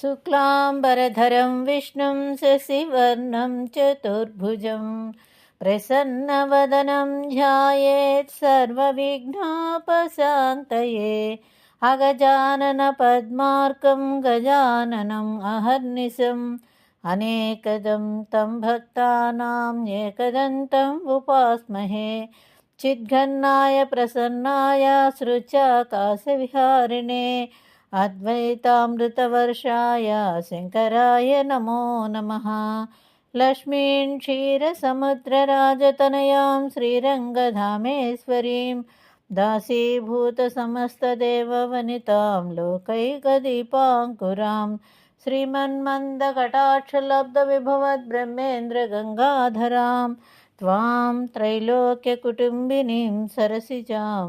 शुक्लाम्बरधरं विष्णुं शशिवर्णं चतुर्भुजं प्रसन्नवदनं ध्यायेत् सर्वविघ्नोपशान्तये अगजाननपद्मार्कं गजाननम् अहर्निशम् अनेकदं तं भक्तानाम् एकदन्तम् उपास्महे चिद्घन्नाय प्रसन्नाय सृचाकाशविहारिणे अद्वैतामृतवर्षाय शङ्कराय नमो नमः लक्ष्मीं क्षीरसमुद्रराजतनयां श्रीरङ्गधामेश्वरीं दासीभूतसमस्तदेववनितां लोकैकदीपाङ्कुरां श्रीमन्मन्दकटाक्षलब्धविभवद्ब्रह्मेन्द्रगङ्गाधरां त्वां त्रैलोक्यकुटुम्बिनीं सरसिजां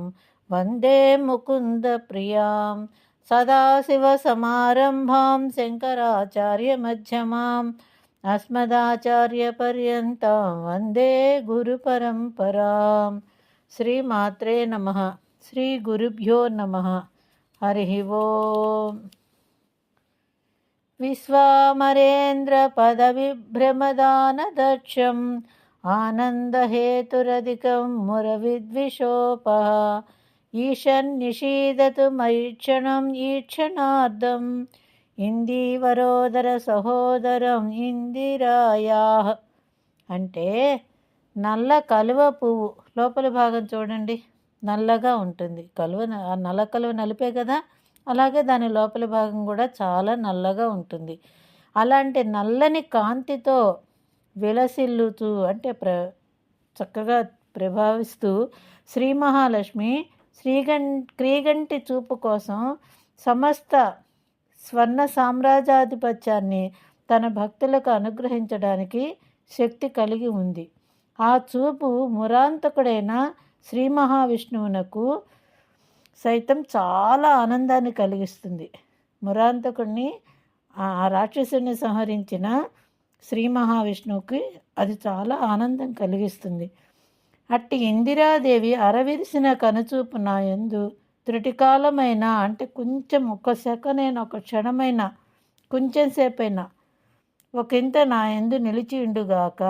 वन्दे मुकुन्दप्रियां सदाशिवसमारम्भां शङ्कराचार्यमध्यमाम् अस्मदाचार्यपर्यन्तां वन्दे गुरुपरम्परां श्रीमात्रे नमः श्रीगुरुभ्यो नमः हरिः ओम् विश्वामरेन्द्रपदविभ्रमदानदक्षम् आनन्दहेतुरधिकं मुरविद्विषोपः ఈశన్నిషీదతు మైక్షణం ఈక్షణార్థం. ఇందీవరోదర సహోదరం ఇందిరాయా అంటే నల్ల కలువ పువ్వు. లోపల భాగం చూడండి. నల్లగా ఉంటుంది. కలువ నల్ల కలువ నలిపే కదా? అలాగే దాని లోపల భాగం కూడా చాలా నల్లగా ఉంటుంది. అలాంటి నల్లని కాంతితో విలసిల్లుతూ అంటే ప్ర చక్కగా ప్రభావిస్తూ శ్రీ మహాలక్ష్మి శ్రీగం క్రీగంటి చూపు కోసం సమస్త స్వర్ణ సామ్రాజ్యాధిపత్యాన్ని తన భక్తులకు అనుగ్రహించడానికి శక్తి కలిగి ఉంది. ఆ చూపు మురాంతకుడైన శ్రీ మహావిష్ణువునకు సైతం చాలా ఆనందాన్ని కలిగిస్తుంది. మురాంతకుడిని ఆ రాక్షసుని సంహరించిన శ్రీ మహావిష్ణువుకి అది చాలా ఆనందం కలిగిస్తుంది. అట్టి ఇందిరాదేవి అరవిరిసిన కనుచూపు నా ఎందు త్రుటికాలమైన అంటే కొంచెం ఒక సెకనైనా ఒక క్షణమైన కొంచెం సేపైనా ఒకంత నా ఎందు నిలిచి ఉండుగాక.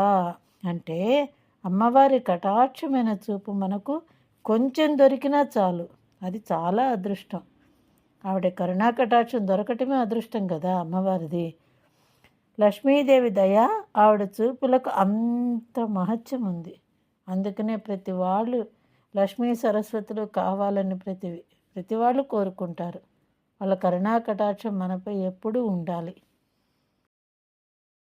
అంటే అమ్మవారి కటాక్షమైన చూపు మనకు కొంచెం దొరికినా చాలు. అది చాలా అదృష్టం. ఆవిడ కరుణా కటాక్షం దొరకటమే అదృష్టం కదా అమ్మవారిది. లక్ష్మీదేవి దయ ఆవిడ చూపులకు అంత మహత్యం ఉంది. అందుకనే ప్రతి వాళ్ళు లక్ష్మీ సరస్వతులు కావాలని ప్రతి ప్రతి వాళ్ళు కోరుకుంటారు. వాళ్ళ కరుణా కటాక్షం మనపై ఎప్పుడూ ఉండాలి.